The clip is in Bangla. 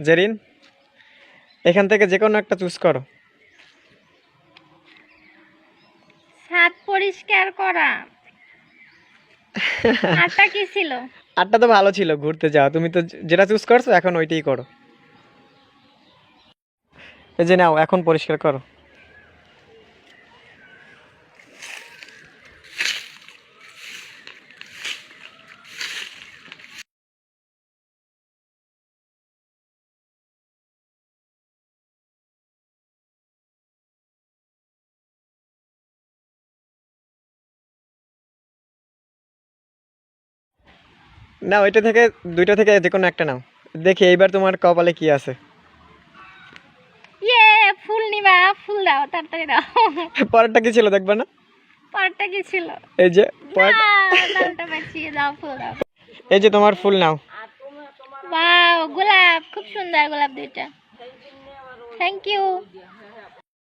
জেরিন এখান থেকে যে কোনো একটা চুজ করো। ছাদ পরিষ্কার করা। আটটা কি ছিল? আটটা তো ভালো ছিল ঘুরতে যাওয়া তুমি তো যেটা চুজ করছ এখন ওইটাই করো। এই যে নাও এখন পরিষ্কার করো। না ওইটা থেকে দুইটা থেকে যে কোনো একটা নাও। দেখি এইবার তোমার কপালে কি আছে। ইয়ে ফুল নিবা ফুল দাও তাড়াতাড়ি দাও। পরেরটা কি ছিল দেখবা না? পরটা কি ছিল? এই যে পরের না, লালটা বাঁচিয়ে দাও ফুল দাও। এই যে তোমার ফুল নাও। ওয়াও গোলাপ খুব সুন্দর গোলাপ দুইটা। Thank you